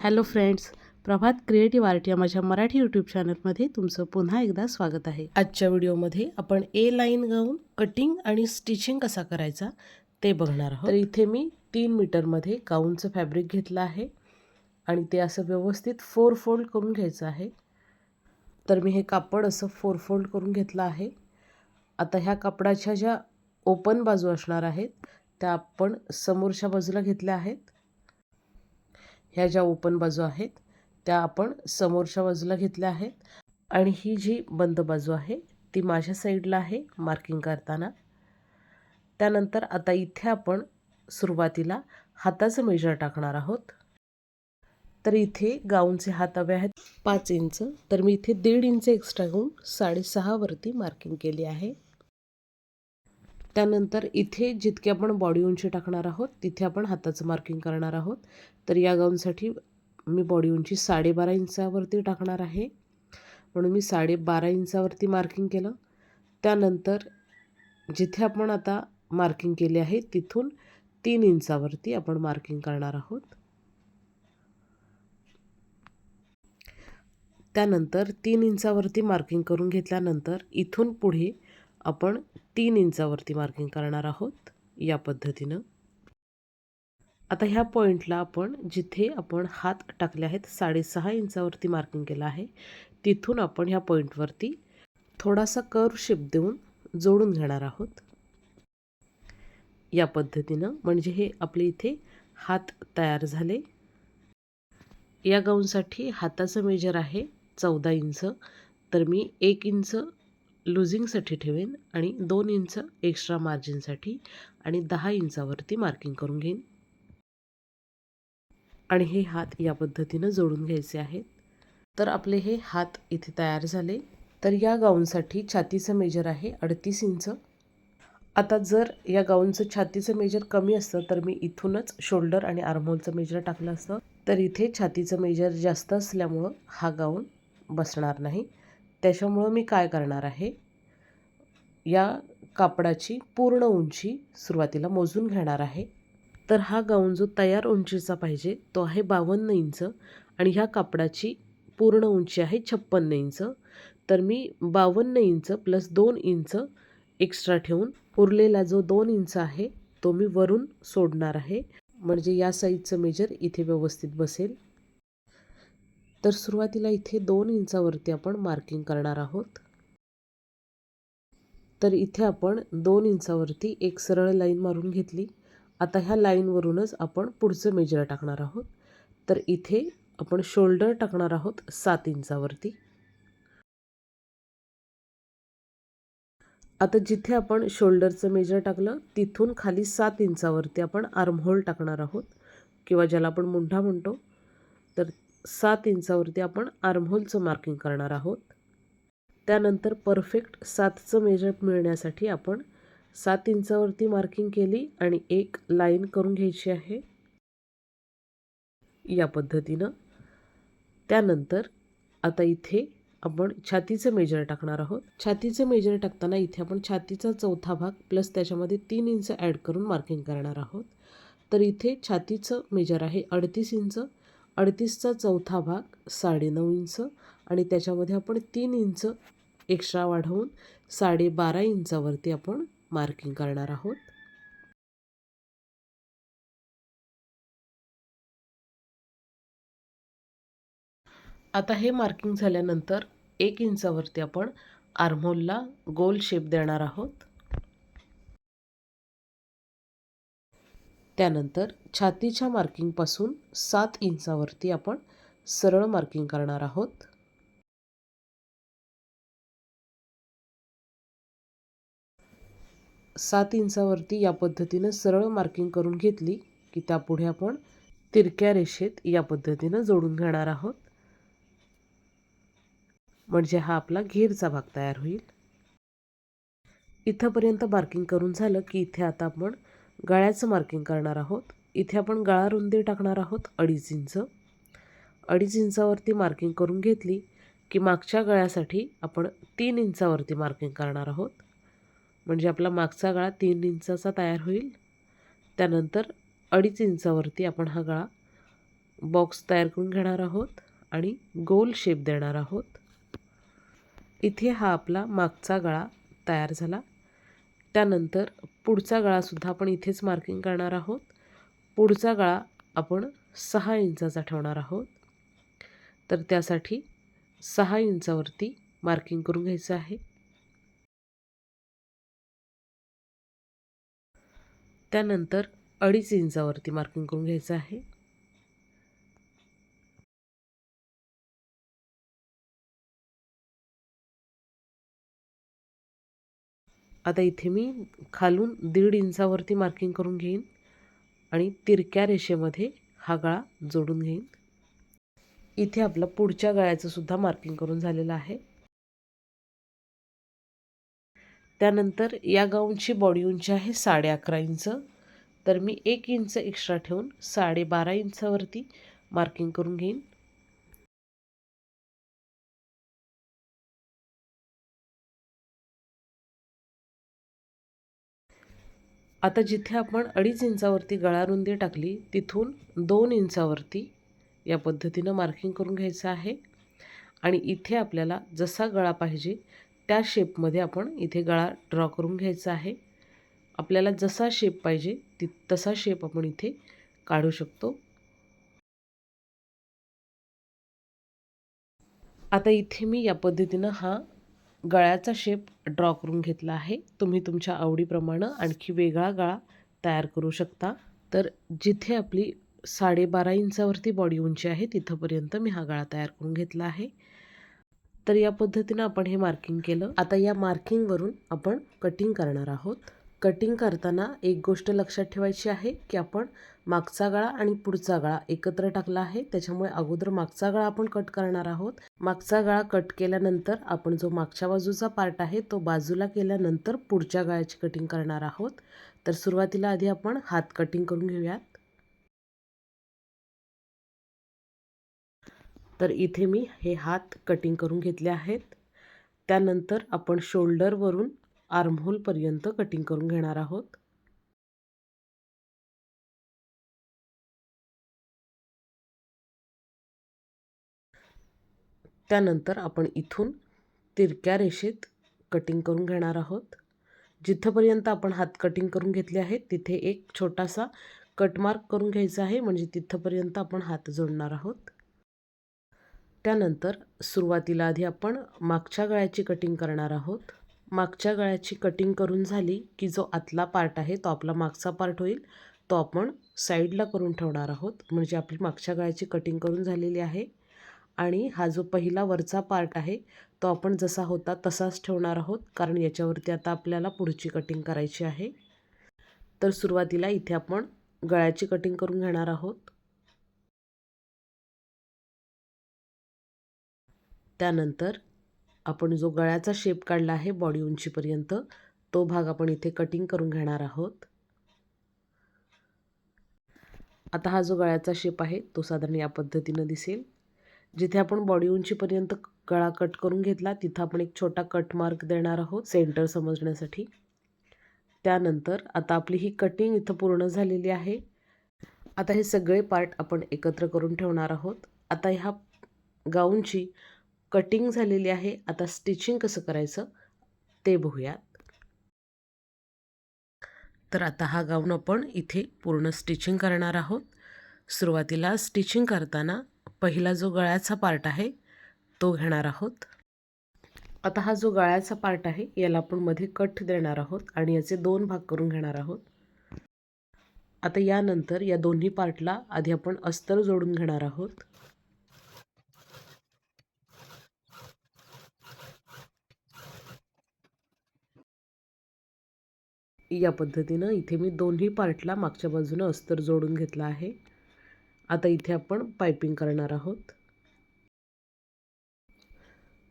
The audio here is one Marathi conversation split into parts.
Hello friends Prabhat creative art या माझ्या मराठी यूट्यूब चॅनलमध्ये तुमचं पुन्हा एकदा स्वागत आहे. आजच्या व्हिडिओमध्ये आपण A line gown cutting and stitching कसा करायचा ते बघणार आहोत. तर इथे मी तीन मीटरमध्ये गाऊनचं फॅब्रिक घेतलं आहे आणि ते असं व्यवस्थित फोर फोल्ड करून घ्यायचं आहे. तर मी हे कापड असं फोर फोल्ड करून घेतलं आहे. आता ह्या कापडाच्या ज्या ओपन बाजू असणार आहेत त्या आपण समोरच्या बाजूला घेतल्या आहेत. ह्या ज्या ओपन बाजू आहेत त्या आपण समोरच्या बाजूला घेतल्या आहेत. आणि ही जी बंद बाजू आहे ती माझ्या साईडला आहे मार्किंग करताना. त्यानंतर आता इथे आपण सुरुवातीला हाताचं मेजर टाकणार आहोत. तर इथे गाऊनचे हात हवे आहेत पाच इंच. तर मी इथे दीड इंच एक्स्ट्रा घेऊन साडेसहावरती मार्किंग केली आहे. त्यानंतर इथे जितके आपण बॉडी उंची टाकणार आहोत तिथे आपण हाताचं मार्किंग करणार आहोत. तर या गाऊनसाठी मी बॉडी उंची साडेबारा इंचावरती टाकणार आहे. म्हणून मी साडेबारा इंचावरती मार्किंग केलं. त्यानंतर जिथे आपण आता मार्किंग केले आहे तिथून तीन इंचावरती आपण मार्किंग करणार आहोत. त्यानंतर तीन इंचावरती मार्किंग करून घेतल्यानंतर इथून पुढे आपण तीन इंचावरती मार्किंग करणार आहोत या पद्धतीनं. आता ह्या पॉईंटला आपण जिथे आपण हात टाकले आहेत साडेसहा इंचावरती मार्किंग केलं आहे तिथून आपण ह्या पॉईंटवरती थोडासा कर्व शेप देऊन जोडून घेणार आहोत. या पद्धतीनं म्हणजे हे आपले इथे हात तयार झाले. या गाऊनसाठी हाताचं मेजर आहे चौदा इंच. तर मी एक इंच लुझिंगसाठी ठेवेन आणि दोन इंच एक्स्ट्रा मार्जिनसाठी आणि दहा इंचावरती मार्किंग करून घेईन. आणि हे हात या पद्धतीनं जोडून घ्यायचे आहेत. तर आपले हे हात इथे तयार झाले. तर या गाऊनसाठी छातीचं मेजर आहे अडतीस इंच. आता जर या गाऊनचं छातीचं मेजर कमी असतं तर मी इथूनच शोल्डर आणि आर्महोलचं मेजर टाकलं असतं. तर इथे छातीचं मेजर जास्त असल्यामुळं हा गाऊन बसणार नाही. त्याच्यामुळं मी काय करणार आहे? या कापडाची पूर्ण उंची सुरुवातीला मोजून घेणार आहे. तर हा गाऊन जो तयार उंचीचा पाहिजे. तो आहे बावन्न इंच आणि ह्या कापडाची पूर्ण उंची आहे छप्पन्न इंच. तर मी बावन्न इंच प्लस दोन इंच एक्स्ट्रा ठेवून उरलेला जो दोन इंच आहे तो मी वरून सोडणार आहे. म्हणजे या साईजचं मेजर इथे व्यवस्थित बसेल. तर सुरुवातीला इथे दोन इंचावरती आपण मार्किंग करणार आहोत. तर इथे आपण दोन इंचावरती एक सरळ लाईन मारून घेतली. आता ह्या लाईनवरूनच आपण पुढचं मेजर टाकणार आहोत. तर इथे आपण शोल्डर टाकणार आहोत सात इंचावरती. आता जिथे आपण शोल्डरचं मेजर टाकलं तिथून खाली सात इंचावरती आपण आर्महोल टाकणार आहोत. किंवा ज्याला आपण मुंढा म्हणतो. तर सात इंचावरती आपण आर्महोलचं मार्किंग करणार आहोत. त्यानंतर परफेक्ट सातचं मेजर मिळण्यासाठी आपण सात इंचावरती मार्किंग केली आणि एक लाईन करून घ्यायची आहे. या पद्धतीनं. त्यानंतर आता इथे आपण छातीचं मेजर टाकणार आहोत. छातीचं मेजर टाकताना इथे आपण छातीचा चौथा भाग प्लस त्याच्यामध्ये तीन इंच ॲड करून मार्किंग करणार आहोत. तर इथे छातीचं मेजर आहे अडतीस इंच. अडतीसचा चौथा भाग साडेनऊ इंच आणि त्याच्यामध्ये आपण तीन इंच एक्स्ट्रा वाढवून साडेबारा इंचावरती आपण मार्किंग करणार आहोत. आता हे मार्किंग झाल्यानंतर एक इंचावरती आपण आर्मोलला गोल शेप देणार आहोत. त्यानंतर छातीच्या मार्किंगपासून सात इंचावरती आपण सरळ मार्किंग करणार आहोत. सात इंचावरती या पद्धतीनं सरळ मार्किंग करून घेतली की त्यापुढे आपण तिरक्या रेषेत या पद्धतीनं जोडून घेणार आहोत. म्हणजे हा आपला घेरचा भाग तयार होईल. इथंपर्यंत मार्किंग करून झालं की इथे आता आपण गळ्याचं मार्किंग करणार आहोत. इथे आपण गळा रुंदी टाकणार आहोत अडीच इंच. अडीच इंचावरती मार्किंग करून घेतली की मागच्या गळ्यासाठी आपण तीन इंचावरती मार्किंग करणार आहोत. म्हणजे आपला मागचा गळा तीन इंचाचा तयार होईल. त्यानंतर अडीच इंचावरती आपण हा गळा बॉक्स तयार करून घेणार आहोत आणि गोल शेप देणार आहोत. इथे हा आपला मागचा गळा तयार झाला. त्यानंतर पुढचा गळासुद्धा आपण इथेच मार्किंग करणार आहोत. पुढचा गळा आपण सहा इंचाचा ठेवणार आहोत. तर त्यासाठी सहा इंचावरती मार्किंग करून घ्यायचं आहे. त्यानंतर अडीच इंचावरती मार्किंग करून घ्यायचं आहे. आता इथे मी खालून दीड इंचावरती मार्किंग करून घेईन आणि तिरक्या रेषेमध्ये हा गळा जोडून घेईन. इथे आपलं पुढच्या गळ्याचं सुद्धा मार्किंग करून झालेलं आहे. त्यानंतर या गाऊनची बॉडी उंची आहे साडे अकरा इंच. तर मी एक इंच एक्स्ट्रा ठेवून साडेबारा इंचावरती मार्किंग करून घेईन. आता जिथे आपण अडीच इंचावरती गळा रुंदी टाकली तिथून दोन इंचावरती या पद्धतीनं मार्किंग करून घ्यायचं आहे. आणि इथे आपल्याला जसा गळा पाहिजे त्या शेपमध्ये आपण इथे गळा ड्रॉ करून घ्यायचा आहे. आपल्याला जसा शेप पाहिजे ति तसा शेप आपण इथे काढू शकतो. आता इथे मी या पद्धतीनं हा गळ्याचा शेप ड्रॉ करून घेतला आहे. तुम्ही तुमच्या आवडीप्रमाणे आणखी वेगळा गळा तयार करू शकता. तर जिथे आपली साडेबारा इंचावरती बॉडी उंची आहे तिथंपर्यंत मी हा गळा तयार करून घेतला आहे. तर या पद्धतीनं आपण हे मार्किंग केलं. आता या मार्किंगवरून आपण कटिंग करणार आहोत. कटिंग करताना एक गोष्ट लक्षात ठेवायची आहे की आपण मागचा गळा आणि पुढचा गळा एकत्र टाकला आहे. त्याच्यामुळे अगोदर मागचा गळा आपण कट करणार आहोत. मागचा गळा कट केल्यानंतर आपण जो मागच्या बाजूचा पार्ट आहे तो बाजूला केल्यानंतर पुढच्या गळ्याची कटिंग करणार आहोत. तर सुरुवातीला आधी आपण हात कटिंग करून घेऊयात. तर इथे मी हे हात कटिंग करून घेतले आहेत. त्यानंतर आपण शोल्डरवरून आर्महोलपर्यंत कटिंग करून घेणार आहोत. त्यानंतर आपण इथून तिरक्या रेषेत कटिंग करून घेणार आहोत. जिथंपर्यंत आपण हात कटिंग करून घेतले आहेत तिथे एक छोटासा कटमार्क करून घ्यायचा आहे म्हणजे तिथंपर्यंत आपण हात जोडणार आहोत. त्यानंतर सुरुवातीला आधी आपण मागच्या गळ्याची कटिंग करणार आहोत. मागच्या गळ्याची कटिंग करून झाली की जो आतला पार्ट आहे तो आपला मागचा पार्ट होईल. तो आपण साईडला करून ठेवणार आहोत म्हणजे आपली मागच्या गळ्याची कटिंग करून झालेली आहे. आणि हा जो पहिला वरचा पार्ट आहे तो आपण जसा होता तसाच ठेवणार आहोत कारण याच्यावरती आता आपल्याला पुढची कटिंग करायची आहे. तर सुरुवातीला इथे आपण गळ्याची कटिंग करून घेणार आहोत. त्यानंतर आपण जो गळ्याचा शेप काढला आहे बॉडी उंचीपर्यंत तो भाग आपण इथे कटिंग करून घेणार आहोत. आता हा जो गळ्याचा शेप आहे तो साधारण या पद्धतीनं दिसेल. जिथे आपण बॉडी उंचीपर्यंत गळा कट करून घेतला तिथं आपण एक छोटा कट मार्क देणार आहोत सेंटर समजण्यासाठी. त्यानंतर आता आपली ही कटिंग इथं पूर्ण झालेली आहे. आता हे सगळे पार्ट आपण एकत्र करून ठेवणार आहोत. आता ह्या गाऊनची कटिंग झालेली आहे. आता स्टिचिंग कसं करायचं ते बघूयात. तर आता हा गाऊन आपण इथे पूर्ण स्टिचिंग करणार आहोत. सुरुवातीला स्टिचिंग करताना पहिला जो गळ्याचा पार्ट आहे तो घेणार आहोत. आता हा जो गळ्याचा पार्ट आहे याला आपण मध्ये कट देणार आहोत आणि याचे दोन भाग करून घेणार आहोत. आता यानंतर या दोन्ही पार्टला आधी आपण अस्तर जोडून घेणार आहोत. या पद्धतीनं इथे मी दोन्ही पार्टला मागच्या बाजूनं अस्तर जोडून घेतला आहे. आता इथे आपण पायपिंग करणार आहोत.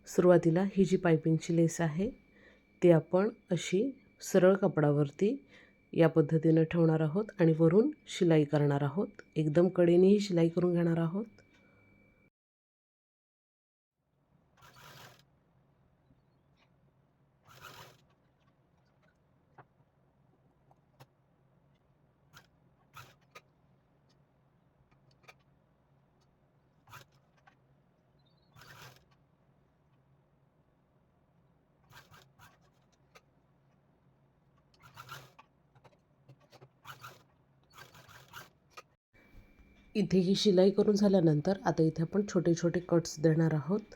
सुरुवातीला ही जी पायपिंगची लेस आहे ती आपण अशी सरळ कपडावरती या पद्धतीनं ठेवणार आहोत आणि वरून शिलाई करणार आहोत. एकदम कडेनेही शिलाई करून घेणार आहोत. इथे ही शिलाई करून झाल्यानंतर आता इथे आपण छोटे छोटे कट्स देणार आहोत.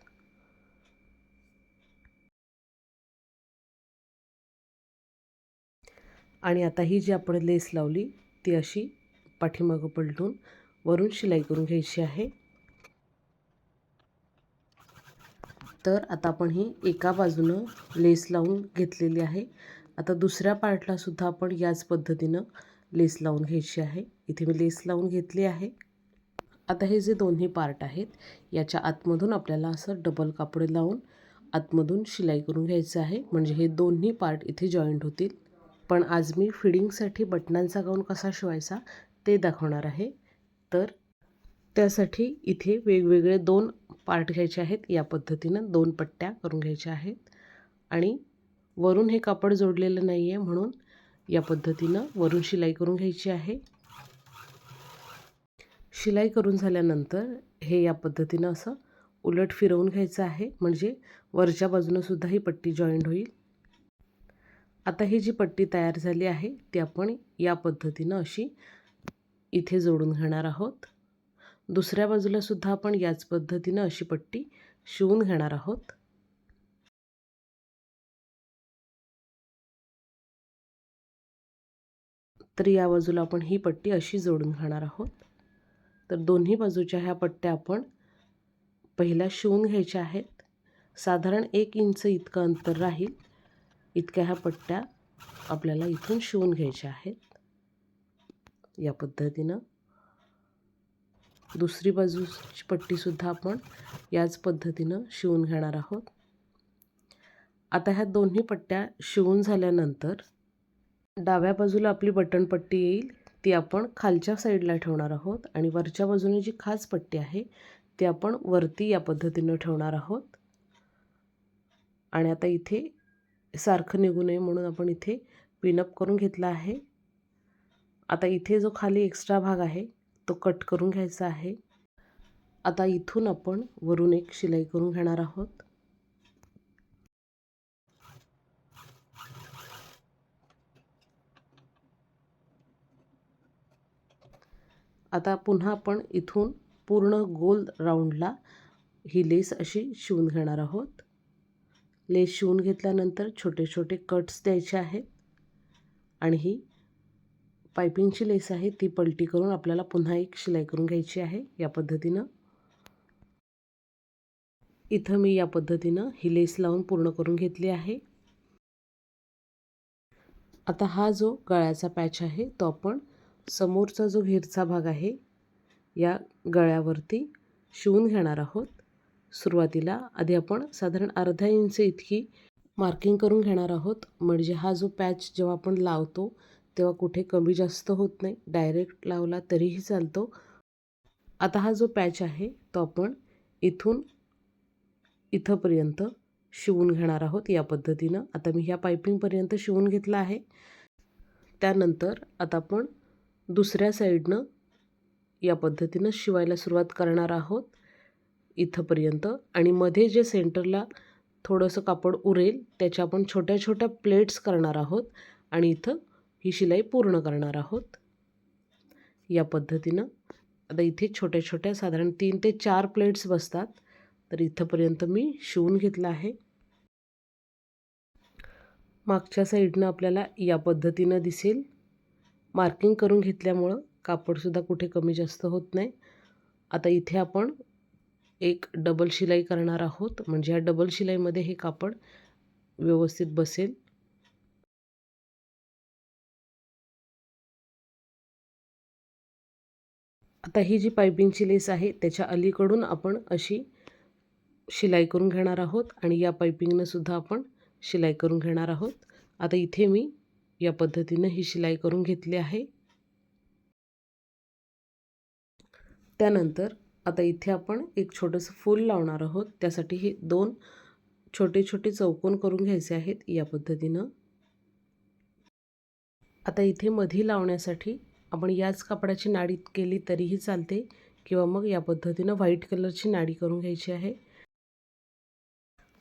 आणि आता ही जी आपण लेस लावली ती अशी पाठीमागं पलटून वरून शिलाई करून घ्यायची आहे. तर आता आपण ही एका बाजूनं लेस लावून घेतलेली आहे. आता दुसऱ्या पार्टला सुद्धा आपण याच पद्धतीनं लेस लावून घ्यायची आहे. इथे मी लेस लावून घेतली आहे. आता हे जे दोन्ही पार्ट आहेत याच्या आतमधून आपल्याला असं डबल कापड लावून आतमधून शिलाई करून घ्यायचं आहे. म्हणजे हे दोन्ही पार्ट इथे जॉईंट होतील. पण आज मी फिडिंगसाठी बटनांचा गाऊन कसा शिवायचा ते दाखवणार आहे. तर त्यासाठी इथे वेगवेगळे दोन पार्ट घ्यायचे आहेत. या पद्धतीनं दोन पट्ट्या करून घ्यायच्या आहेत. आणि वरून हे कापड जोडलेलं नाही आहे म्हणून या पद्धतीनं वरून शिलाई करून घ्यायची आहे. शिलाई करून झाल्यानंतर हे या पद्धतीनं असं उलट फिरवून घ्यायचं आहे. म्हणजे वरच्या बाजूनं सुद्धा ही पट्टी जॉईंट होईल. आता ही जी पट्टी तयार झाली आहे ती आपण या पद्धतीनं अशी इथे जोडून घेणार आहोत. दुसऱ्या बाजूला सुद्धा आपण याच पद्धतीनं अशी पट्टी शिवून घेणार आहोत. तर या बाजूला आपण ही पट्टी अशी जोडून घेणार आहोत. तर दोन्ही बाजूच्या ह्या पट्ट्या आपण पहिल्या शिवून घ्यायच्या आहेत. साधारण एक इंच इतकं अंतर राहील. इतक्या ह्या पट्ट्या आपल्याला इथून शिवून घ्यायच्या आहेत. या पद्धतीनं दुसरी बाजूची पट्टीसुद्धा आपण याच पद्धतीनं शिवून घेणार आहोत. आता ह्या दोन्ही पट्ट्या शिवून झाल्यानंतर डाव्या बाजूला आपली बटनपट्टी येईल ती आपण खालच्या साईडला ठेवणार आहोत आणि वरच्या बाजूने जी खास पट्टी आहे ती आपण वरती या पद्धतीनं ठेवणार आहोत. आणि आता इथे सारखं निघू नये म्हणून आपण इथे पिनअप करून घेतला आहे. आता इथे जो खाली एक्स्ट्रा भाग आहे तो कट करून घ्यायचा आहे. आता इथून आपण वरून एक शिलाई करून घेणार आहोत. आता पुन्हा आपण इथून पूर्ण गोल राऊंडला ही लेस अशी शिवून घेणार आहोत. लेस शिवून घेतल्यानंतर छोटे छोटे कट्स द्यायचे आहेत आणि ही पायपिंगची लेस आहे ती पलटी करून आपल्याला पुन्हा एक शिलाई करून घ्यायची आहे या पद्धतीनं. इथं मी या पद्धतीनं ही लेस लावून पूर्ण करून घेतली आहे. आता हा जो गळ्याचा पॅच आहे तो आपण समोरचा जो घेरचा भाग आहे या गळ्यावरती शिवून घेणार आहोत. सुरुवातीला आधी आपण साधारण अर्धा इंच इतकी मार्किंग करून घेणार आहोत. म्हणजे हा जो पॅच जेव्हा आपण लावतो तेव्हा कुठे कमी जास्त होत नाही. डायरेक्ट लावला तरीही चालतो. आता हा जो पॅच आहे तो आपण इथून इथंपर्यंत शिवून घेणार आहोत या पद्धतीनं. आता मी ह्या पायपिंगपर्यंत शिवून घेतला आहे. त्यानंतर आता आपण दुसऱ्या साईडनं या पद्धतीनं शिवायला सुरुवात करणार आहोत इथंपर्यंत. आणि मध्ये जे सेंटरला थोडंसं कापड उरेल त्याच्या आपण छोट्या छोट्या प्लेट्स करणार आहोत आणि इथं ही शिलाई पूर्ण करणार आहोत. या पद्धतीनं आता इथे छोट्या छोट्या साधारण तीन ते चार प्लेट्स बसतात. तर इथंपर्यंत मी शिवून घेतलं आहे. मागच्या साईडनं आपल्याला या पद्धतीनं दिसेल. मार्किंग करून घेतल्यामुळं कापडसुद्धा कुठे कमी जास्त होत नाही. आता इथे आपण एक डबल शिलाई करणार आहोत. म्हणजे ह्या डबल शिलाईमध्ये हे कापड व्यवस्थित बसेल. आता ही जी पायपिंगची लेस आहे त्याच्या अलीकडून आपण अशी शिलाई करून घेणार आहोत आणि या पायपिंगनंसुद्धा आपण शिलाई करून घेणार आहोत. आता इथे मी या पद्धतीनं ही शिलाई करून घेतली आहे. त्यानंतर आता इथे आपण एक छोटंसं फूल लावणार आहोत. त्यासाठी हे दोन छोटे छोटे चौकोन करून घ्यायचे आहेत या पद्धतीनं. आता इथे मधी लावण्यासाठी आपण याच कापडाची नाडी केली तरीही चालते किंवा मग या पद्धतीनं व्हाईट कलरची नाडी करून घ्यायची आहे.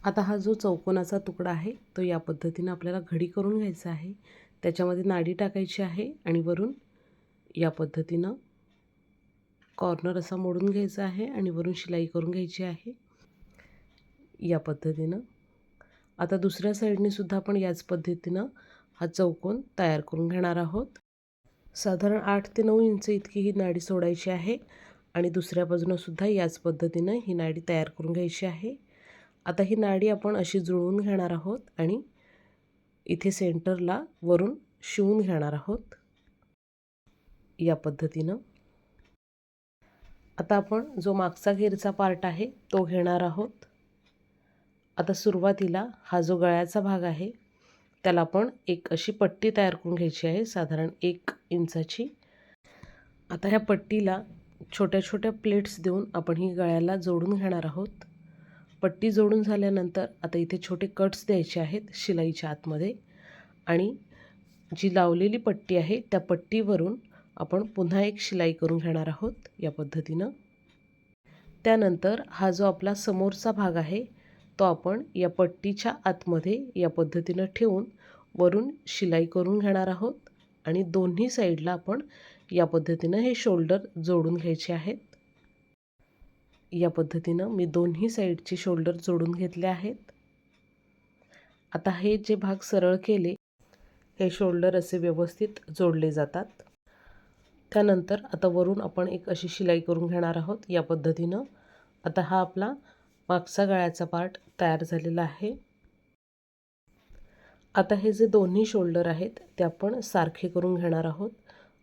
आता हा जो चौकोनाचा तुकडा आहे तो या पद्धतीनं आपल्याला घडी करून घ्यायचा आहे. त्याच्यामध्ये नाडी टाकायची आहे आणि वरून या पद्धतीनं कॉर्नर असा मोडून घ्यायचा आहे आणि वरून शिलाई करून घ्यायची आहे. या पद्धतीनं. आता दुसऱ्या साईडनेसुद्धा आपण याच पद्धतीनं हा चौकोन तयार करून घेणार आहोत. साधारण आठ ते नऊ इंच इतकी ही नाडी सोडायची आहे आणि दुसऱ्या बाजूनंसुद्धा याच पद्धतीनं ही नाडी तयार करून घ्यायची आहे. आता ही नाडी आपण अशी जुळवून घेणार आहोत आणि इथे सेंटरला वरून शिवून घेणार आहोत या पद्धतीनं. आता आपण जो मागचा घेरचा पार्ट आहे तो घेणार आहोत. आता सुरुवातीला हा जो गळ्याचा भाग आहे त्याला आपण एक अशी पट्टी तयार करून घ्यायची आहे साधारण एक इंचाची. आता ह्या पट्टीला छोट्या छोट्या प्लेट्स देऊन आपण ही गळ्याला जोडून घेणार आहोत. पट्टी जोडून झाल्यानंतर आता इथे छोटे कट्स द्यायचे आहेत शिलाईच्या आतमध्ये. आणि जी लावलेली पट्टी आहे त्या पट्टीवरून आपण पुन्हा एक शिलाई करून घेणार आहोत या पद्धतीनं. त्यानंतर हा जो आपला समोरचा भाग आहे तो आपण या पट्टीच्या आतमध्ये या पद्धतीनं ठेवून वरून शिलाई करून घेणार आहोत. आणि दोन्ही साईडला आपण या पद्धतीनं हे शोल्डर जोडून घ्यायचे आहेत. या पद्धतीनं मी दोन्ही साईडचे शोल्डर जोडून घेतले आहेत. आता हे जे भाग सरळ केले हे शोल्डर असे व्यवस्थित जोडले जातात. त्यानंतर आता वरून आपण एक अशी शिलाई करून घेणार आहोत. या पद्धतीनं आता हा आपला मागचा गळ्याचा पार्ट तयार झालेला आहे. आता हे जे दोन्ही शोल्डर आहेत ते आपण सारखे करून घेणार आहोत.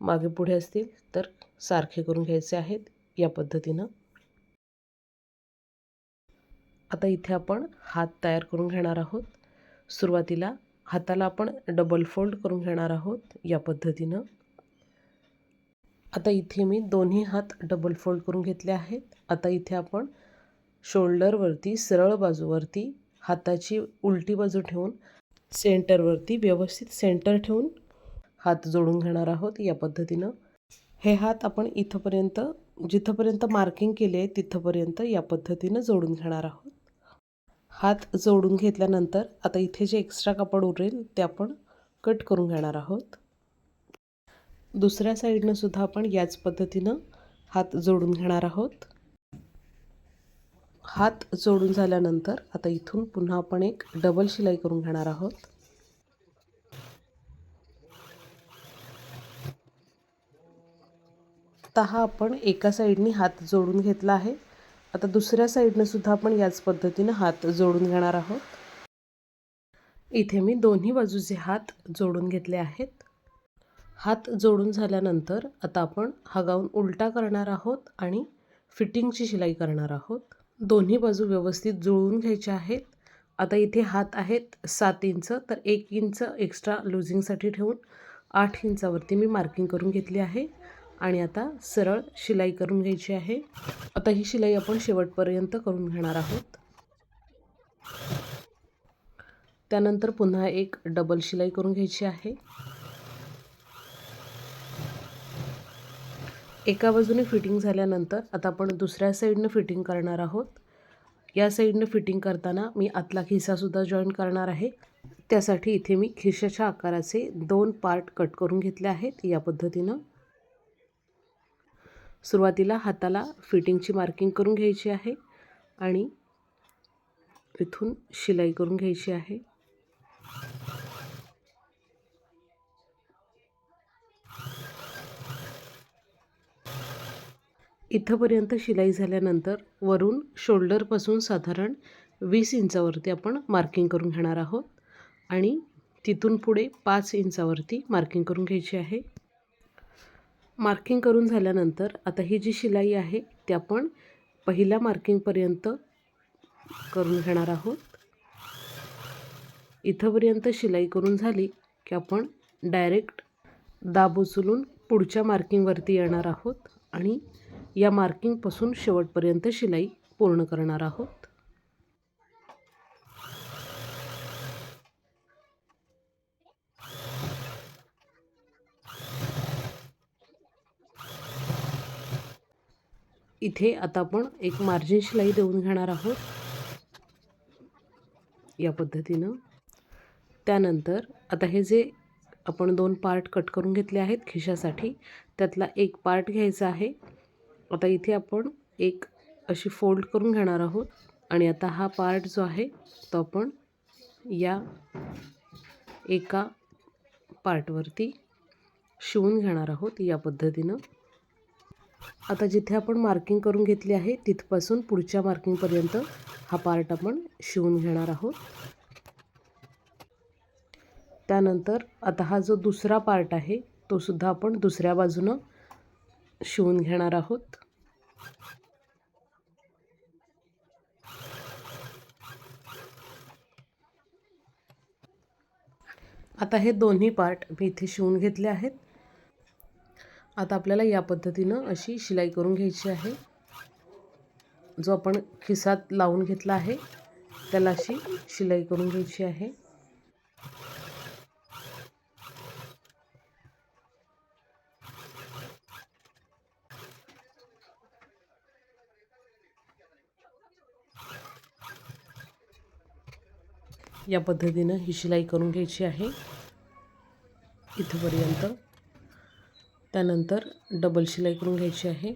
मागे पुढे असतील तर सारखे करून घ्यायचे आहेत. या पद्धतीनं आता इथे आपण हात तयार करून घेणार आहोत. सुरुवातीला हाताला आपण डबल फोल्ड करून घेणार आहोत या पद्धतीनं. आता इथे मी दोन्ही हात डबल फोल्ड करून घेतले आहेत. आता इथे आपण शोल्डरवरती सरळ बाजूवरती हाताची उलटी बाजू ठेवून सेंटरवरती व्यवस्थित सेंटर ठेवून हात जोडून घेणार आहोत या पद्धतीनं. हे हात आपण इथंपर्यंत जिथंपर्यंत मार्किंग केले आहे तिथंपर्यंत या पद्धतीनं जोडून घेणार आहोत. हात जोडून घेतल्यानंतर आता इथे जे एक्स्ट्रा कापड उरेल ते आपण कट करून घेणार आहोत. दुसऱ्या साईडनं सुद्धा आपण याच पद्धतीनं हात जोडून घेणार आहोत. हात जोडून झाल्यानंतर आता इथून पुन्हा आपण एक डबल शिलाई करून घेणार आहोत. आता हा आपण एका साईडनी हात जोडून घेतला आहे. आता दुसऱ्या साईडनं सुद्धा आपण याच पद्धतीनं हात जोडून घेणार आहोत. इथे मी दोन्ही बाजूचे हात जोडून घेतले आहेत. हात जोडून झाल्यानंतर आता आपण हा गाऊन उलटा करणार आहोत आणि फिटिंगची शिलाई करणार आहोत. दोन्ही बाजू व्यवस्थित जुळवून घ्यायच्या आहेत. आता इथे हात आहेत सात इंच तर एक इंच एक्स्ट्रा लुझिंगसाठी ठेवून आठ इंचावरती मी मार्किंग करून घेतली आहे. आणि आता सरळ शिलाई करून घ्यायची आहे. आता ही शिलाई आपण शेवटपर्यंत करून घेणार आहोत. त्यानंतर पुन्हा एक डबल शिलाई करून घ्यायची आहे. एका बाजूने फिटिंग झाल्यानंतर आता आपण दुसऱ्या साईडनं फिटिंग करणार आहोत. या साईडनं फिटिंग करताना मी आतला खिसासुद्धा जॉईन करणार आहे. त्यासाठी इथे मी खिशाच्या आकाराचे दोन पार्ट कट करून घेतले आहेत या पद्धतीनं. सुरुवातीला हाताला फिटिंगची मार्किंग करून घ्यायची आहे आणि इथून शिलाई करून घ्यायची आहे. इथंपर्यंत शिलाई झाल्यानंतर वरून शोल्डरपासून साधारण वीस इंचावरती आपण मार्किंग करून घेणार आहोत आणि तिथून पुढे पाच इंचावरती मार्किंग करून घ्यायची आहे. मार्किंग करून झाल्यानंतर आता ही जी शिलाई आहे ती आपण पहिल्या मार्किंगपर्यंत करून घेणार आहोत. इथंपर्यंत शिलाई करून झाली की आपण डायरेक्ट दाब उचलून पुढच्या मार्किंगवरती येणार आहोत आणि या मार्किंगपासून शेवटपर्यंत शिलाई पूर्ण करणार आहोत. इथे आता आपण एक मार्जिन शिलाई देऊन घेणार आहोत. या पद्धतीनं. त्यानंतर आता हे जे आपण दोन पार्ट कट करून घेतले आहेत खिशासाठी त्यातला एक पार्ट घ्यायचा आहे. आता इथे आपण एक अशी फोल्ड करून घेणार आहोत आणि आता हा पार्ट जो आहे तो आपण या एका पार्टवरती शिवून घेणार आहोत या पद्धतीनं. आता जिथे आपण मार्किंग करून घेतली आहे तिथपासून पुढच्या मार्किंगपर्यंत हा पार्ट आपण शिवून घेणार आहोत. त्यानंतर आता हा जो दुसरा पार्ट आहे तो सुद्धा आपण दुसऱ्या बाजूनं शिवून घेणार आहोत. आता हे दोन्ही पार्ट मी इथे शिवून घेतले आहेत. आता आपल्याला या पद्धतीनं अशी शिलाई करून घ्यायची आहे. जो आपण खिसात लावून घेतला आहे त्याला अशी शिलाई करून घ्यायची आहे. या पद्धतीनं ही शिलाई करून घ्यायची आहे. इथंपर्यंत त्यानंतर डबल शिलाई करून घ्यायची आहे.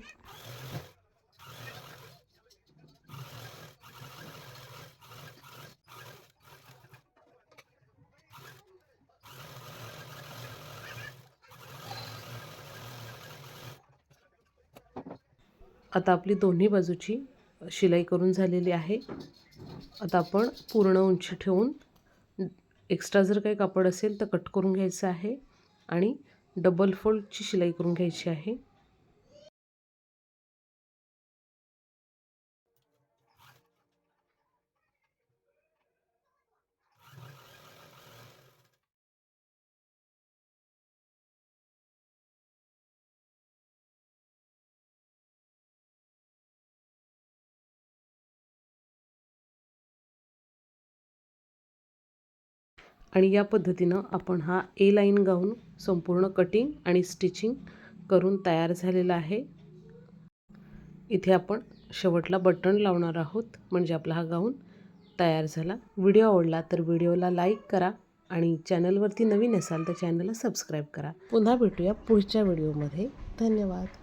आता आपली दोन्ही बाजूची शिलाई करून झालेली आहे. आता आपण पूर्ण उंची ठेवून एक्स्ट्रा जर काही कापड असेल तर कट करून घ्यायचं आहे. आणि डबल फोल्डची शिलाई करून घ्यायची आहे. आणि या पद्धतीनं आपण हा ए लाईन गाऊन संपूर्ण कटिंग आणि स्टिचिंग करून तयार झालेला आहे. इथे आपण शेवटला बटन लावणार आहोत म्हणजे आपला हा गाऊन तयार झाला. व्हिडिओ आवडला तर व्हिडिओला लाईक करा आणि चॅनलवरती नवीन असाल तर चॅनलला सबस्क्राईब करा. पुन्हा भेटूया पुढच्या व्हिडिओमध्ये धन्यवाद.